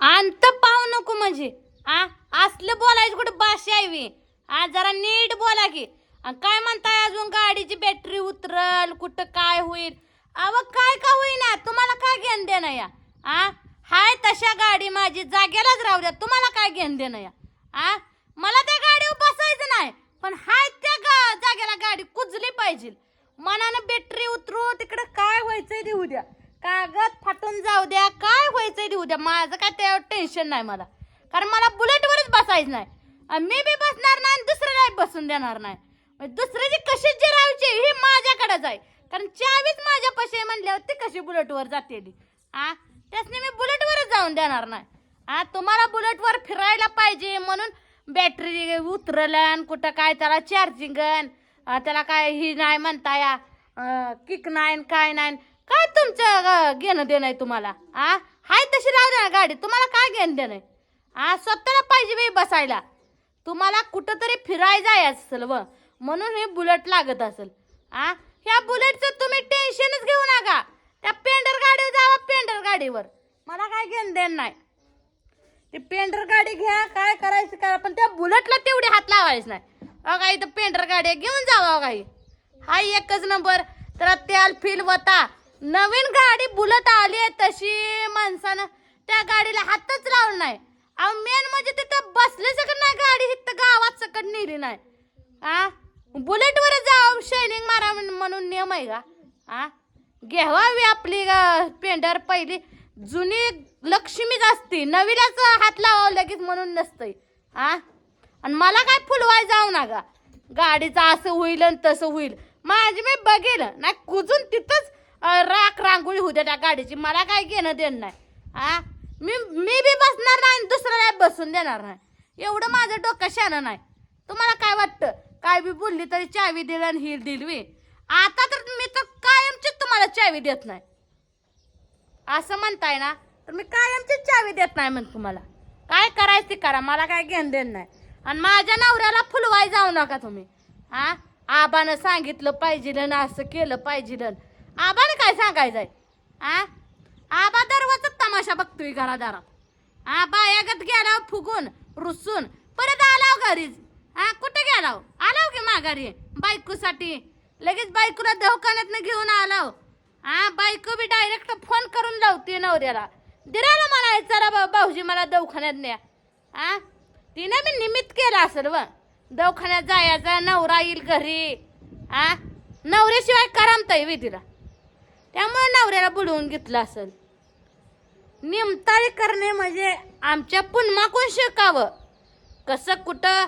अंत पाहू नको म्हणजे. आ असलं बोलायचं कुठं भाषा यावी आ जरा नीट बोला की. काय म्हणताय अजून गाडीची बॅटरी उतरल कुठं काय होईल? अव काय का होईना? तुम्हाला काय घेण देणं या? आ हाय तशा गाडी माझी जागेलाच राहू द्या. तुम्हाला काय घेण देणं या? आ मला त्या गाडीवर बसायचं नाही पण हाय त्या गा जागेला गाडी कुजली पाहिजे. मनानं बॅटरी उतरू तिकडं काय व्हायचंय देऊ द्या. कागद फाटून जाऊ द्या काय व्हायचंय देऊ द्या माझं काय त्यावर टेन्शन नाही मला. कारण मला बुलेटवरच बसायचं नाही. आणि मी बी बसणार नाही आणि दुसऱ्याला बसून देणार नाही. दुसऱ्याची कशी जिरावची ही माझ्याकडेच आहे. कारण चावीच माझ्या पशी म्हणल्यावर ती कशी बुलेटवर जाते आ? त्यासनी मी बुलेटवरच जाऊन देणार नाही. आ तुम्हाला बुलेटवर फिरायला पाहिजे म्हणून बॅटरी उतरलं कुठं काय त्याला चार्जिंग त्याला काय ही नाही म्हणता या किक नाही आणि काय नाही काय तुमचं घेणं देणं आहे तुम्हाला? आ? हाय तशी राहू द्या ना गाडी. तुम्हाला काय घेणं देणं आहे? आ स्वतःला पाहिजे बाई बसायला. तुम्हाला कुठंतरी फिराय जाय असेल व. म्हणून हे बुलेट लागत असेल. आ? ह्या बुलेटचं तुम्ही टेन्शनच घेऊ नका. त्या पेंडर गाडीवर जावा पेंडर गाडीवर. मला काय घेणं देणं नाही. ते पेंडर गाडी घ्या काय करायचं करा पण त्या बुलेटला तेवढी हात लावायचं नाही. अगा इथं पेंडर गाडी घेऊन जावा अगाई हा एकच नंबर. तर तेल फिल वता नवीन गाडी बुलेट आली आहे तशी माणसानं. त्या गाडीला हातच लावलं नाही. अहो मेन म्हणजे तिथं बसले सकट नाही गाडी इथं गावात सकट नेली नाही. आ? बुलेटवर जाऊ शायनिंग मारा म्हणून नियम आहे का? आ? घ्यावावी आपली ग- पेंडर पहिली. जुनी लक्ष्मीच असते. नवीलाच हात लावावं लगेच म्हणून नसतंय. आ? आणि मला काय फुलवाय जाऊ ना गाडीचं असं होईल आणि तसं होईल. माझी मी बघेल. नाही कुजून तिथं राख रांगोळी होत्या त्या गाडीची. मला काय घेणं देणं नाही. आ? मी मी बी बसणार नाही दुसऱ्याला बसून देणार नाही. एवढं माझं डोकं शानं नाही. तुम्हाला काय वाटतं? काय बी बोलली तरी चावी दिलं आणि ही दिलवी. आता तर मी तर कायमचीच तुम्हाला चावी देत नाही. असं म्हणताय ना तर मी कायमचीच चावी देत नाही म्हण तुम्हाला. काय करायचं ते करा मला काय घेणं देणं नाही. आणि माझ्या नवऱ्याला फुलवाय जाऊ नका तुम्ही. हा आबानं सांगितलं पाहिजे ना असं केलं पाहिजे आबाला काय सांगायचंय? आ? आबा दरवाजच तमाशा बघतोय घरादारात. आ बायागत गेला फुगून रुसून परत आलाव घरीच. हा कुठे गेलाव? आलाव की माघारी? बायकोसाठी. लगेच बायकोला दवाखान्यात घेऊन आलाव. हा बायको बी डायरेक्ट फोन करून लावते नवऱ्याला. दिराला म्हणायचं चला बा भाऊजी मला दवाखान्यात न्या. हा तिने मी निमित्त केलं असेल व. दवाखान्यात जायचा नवरा येईल घरी. हा नवऱ्याशिवाय करमता येईल तिला. त्यामुळे नवऱ्याला बुडवून घेतलं असेल. निमताळी करणे म्हणजे आमच्या पुन्माकून शिकावं? कसं कुठं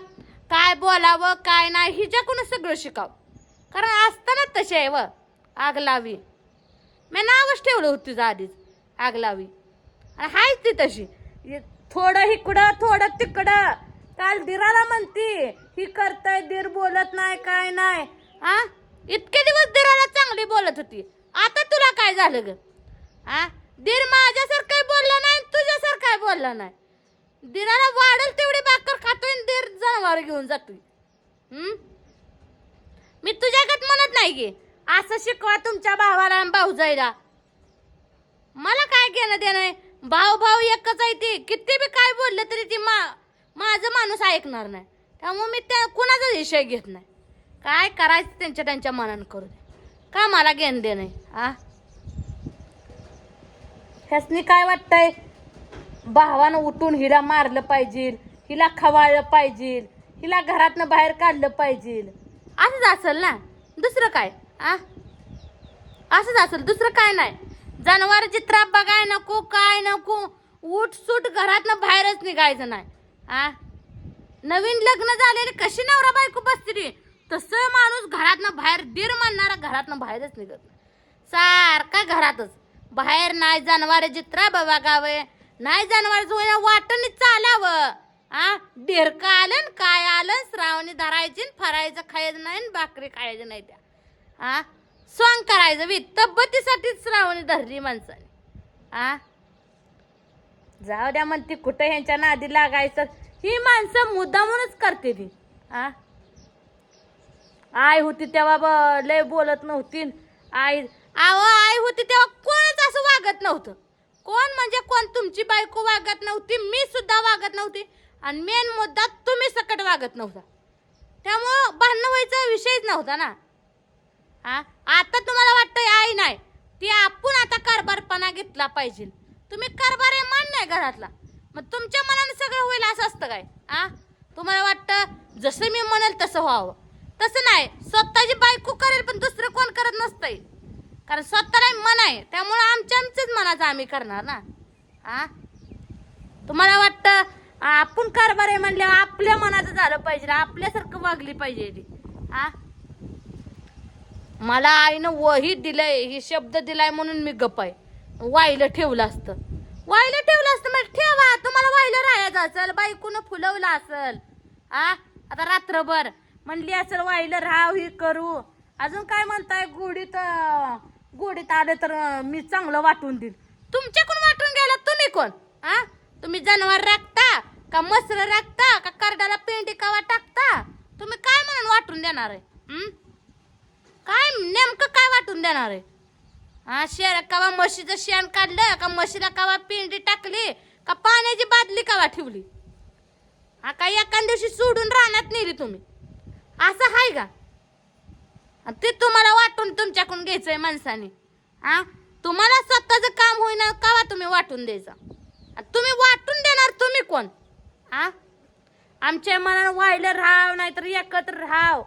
काय बोलावं काय नाही हिच्याकडून सगळं शिकावं. कारण असताना तसे आहे व आग लावी. मी नावच ठेवलं होतं तुझं आधीच आग लावी. आहेच हायच ती तशी. थोडं इकडं थोडं तिकडं. काल दिराला म्हणती ही करताय दीर बोलत नाही काय नाही. आ? इतके दिवस दिराला चांगली बोलत होती. आता तुला काय झालं ग? आ? दीर माझ्यासारखं बोलला नाही तुझ्यासारखं बोलला नाही. दिराला वाढल तेवढी बाकर खातोय आणि दीर जनावर घेऊन जातोय. मी तुझ्याकडे म्हणत नाही की असं शिकवा तुमच्या भावाला आणि भाऊजाईला. मला काय घेणं देणं आहे? भाऊ भाऊ एकच आहे ती. किती बी काय बोललं तरी ती मा माझं माणूस ऐकणार नाही. त्यामुळे मी त्या कुणाचाच विषय घेत नाही. काय करायचं त्यांच्या त्यांच्या मनानं करू दे का मला घेण देणं आहे आ? ह्यासनी काय वाटतंय? भावानं उठून हिला मारलं पाहिजे हिला खवाळलं पाहिजे हिला घरातनं बाहेर काढलं पाहिजे. असंच असेल ना? दुसरं काय? आ? असंच असेल दुसरं काय नाही. जनावर चित्रा बघाय नको काय नको. उठ सूट घरातनं बाहेरच निघायचं नाही. आ? नवीन लग्न झालेले कशी नवरा बायको बसते तसं माणूस घरातनं बाहेर दीर मानणारा घरातनं बाहेरच निघत नाही. सारखा घरातच. बाहेर नाही जनावर जित्रा बाबा गावे. नाही जनावर वाटण चालावं. आ डेरका आलं न काय आलं श्रावणी धरायची न फरायचं खायचं नाही भाकरी खायचं नाही त्या. आ स्वांग करायचं वी तब्येतीसाठीच श्रावणी धरली माणसाने. आ जाऊ द्या म्हणते कुठं ह्यांच्या नादी लागायचं? ही माणसं मुद्दामूनच करते ती. आ आई होती तेव्हा ब- लय बोलत नव्हती. आई आहो आई होती तेव्हा कोणच असं वागत नव्हतं. कोण म्हणजे कोण? तुमची बायको वागत नव्हती मी सुद्धा वागत नव्हती. आणि मेन मुद्दा तुम्ही सकट वागत नव्हता. त्यामुळं भांडणं व्हायचा विषयच नव्हता ना. हा? आता तुम्हाला वाटतं आई नाही. ती आपण आता कारभारपणा घेतला पाहिजे. तुम्ही कारभार आहे मान नाही घरातला. मग तुमच्या मनाने सगळं होईल असं असतं काय? आ तुम्हाला वाटतं जसं मी म्हणेल तसं व्हावं. तसं नाही. स्वतःची बायको करेल पण दुसरं कोण करत नसतंय. कारण स्वतःला मन आहे. त्यामुळं आमच्या आमच्याच मनाचं आम्ही करणार ना. आ? तुम्हाला वाटतं आपण कारभार आहे म्हणल्यावर आपल्या मनाचं झालं पाहिजे आपल्यासारखं वागली पाहिजे ती. आ? मला आईनं वही दिलंय ही शब्द दिलाय म्हणून मी गप आहे. वाईलं ठेवलं असतं. वाईलं ठेवलं असतं म्हणजे ठेवा. तुम्हाला वाईलं राहायचं असेल बायकोनं फुलवलं असेल. आ? आता रात्रभर म्हणली असेल वाईला राहाव ही करू. अजून काय म्हणताय? गोडीत अं, गोडीत आलं तर मी चांगलं वाटून देईन तुमच्याकडून वाटून गेला तुम्ही कोण? हा तुम्ही जनावर राखता का मसर राखता का करडाला पेंडी कवा टाकता? तुम्ही काय म्हणून वाटून देणार आहे? काय नेमकं काय वाटून देणार आहे? हा शेर कवा म्हशीचं शेण काढलं का म्हशीला कवा पिंडी टाकली का पाण्याची बादली कवा ठेवली? हा काय एका दिवशी सोडून राहण्यात नेली तुम्ही? असं आहे का? ते तुम्हाला वाटून तुमच्याकडून घ्यायचंय माणसाने. आ? तुम्हाला स्वतःचं काम होईना कवा तुम्ही वाटून द्यायचं? तुम्ही वाटून देणार तुम्ही कोण? आ? आमच्या मनानं वाहिलं राहाव नाहीतर एकत्र राहाव.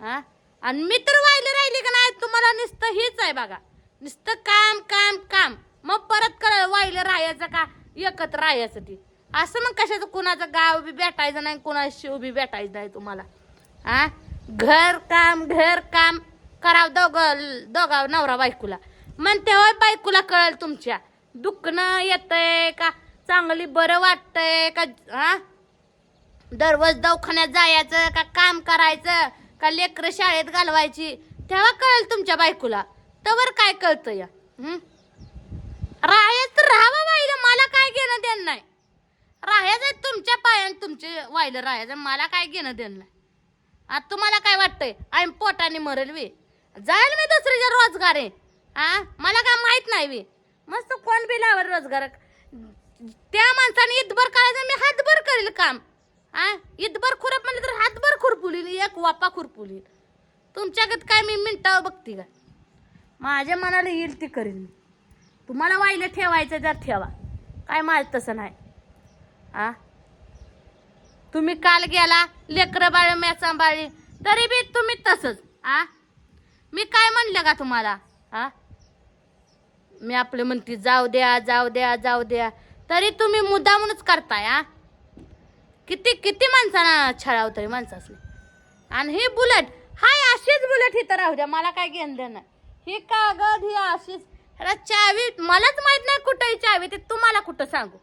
हा आणि मी तर वाहिले राहिले का नाही तुम्हाला नुसतं हेच आहे बघा. नुसतं काम काम काम. मग परत कर वाहिलं राहायचं का? एकत्र राहायचं ती. असं मग कशाचं कुणाचं गाव बी भेटायचं नाही कुणाशी उभी भेटायचं नाही तुम्हाला. हा घर काम घर काम. कराव दोघ दोघा नवरा बायकोला. म्हणते होय बायकोला कळेल तुमच्या. दुखणं येतंय का? चांगली बरं वाटतंय का? हा दररोज दवाखान्यात जायचं का? काम करायचं का? लेकरं शाळेत घालवायची. तेव्हा कळेल तुमच्या बायकोला. तवर काय कळतं या? राहायच राहायचं तर राहावं वाहिलं मला काय घेणं देणं नाही. राहायचं तुमच्या पायानं. तुमचे वाहिलं राहायचं. मला काय घेणं देणं नाही. आता तुम्हाला काय वाटतंय? आम्ही पोटाने मरेल वे. जाईल मी दुसरीच्या रोजगार. आहे आ मला काय माहीत नाही वे. मस्त कोण बी लावर रोजगार. त्या माणसाने ईदभर करायचं मी हातभर करेल काम. आ ईदभर खुरप म्हणलं तर हातभर खुरपुलील एक वापा खुरपुलील तुमच्याकडे काय मी मिनटावर बघते का? माझ्या मनाला येईल ती करीन मी. तुम्हाला वाईला ठेवायचं तर ठेवा. काय माझं तसं नाही. आ? तुम्ही काल गेला लेकरं बाळ म्या सांभाळली तरी बी तुम्ही तसंच आ? मी काय म्हणलं का तुम्हाला? आ? मी आपले म्हणते जाऊ द्या जाऊ द्या जाऊ द्या. तरी तुम्ही मुद्दामूनच करताय आ? किती किती माणसांना छळावतंय माणसासने. आणि ही बुलेट हाय अशीच बुलेट ही तर राहू द्या मला काय घेणं देणं. ही कागद ही अशीच. अरे चावी मलाच माहीत नाही कुठं ही चावी ते तुम्हाला कुठं सांगू?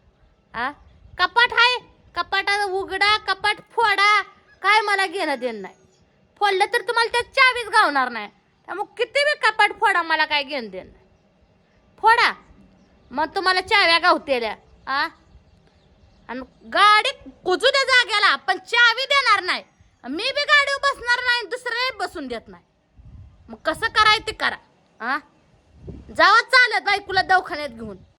आ? कपाट हाय कपाटात उघडा कपाट फोडा. काय मला घेणं देणं नाही. फोडलं तर तुम्हाला त्यात चावीच गावणार नाही. त्यामुळे किती बी कपाट फोडा मला काय घेणं देणं नाही. फोडा. मग तुम्हाला चाव्या गावतेल्या आ? आणि गाडी कुजू द्या जाग्याला पण चावी देणार नाही. मी बी गाडीवर बसणार नाही दुसरे बसून देत नाही. मग कसं करायचं ते करा आ? जावा चालत बायकोला दवाखान्यात घेऊन.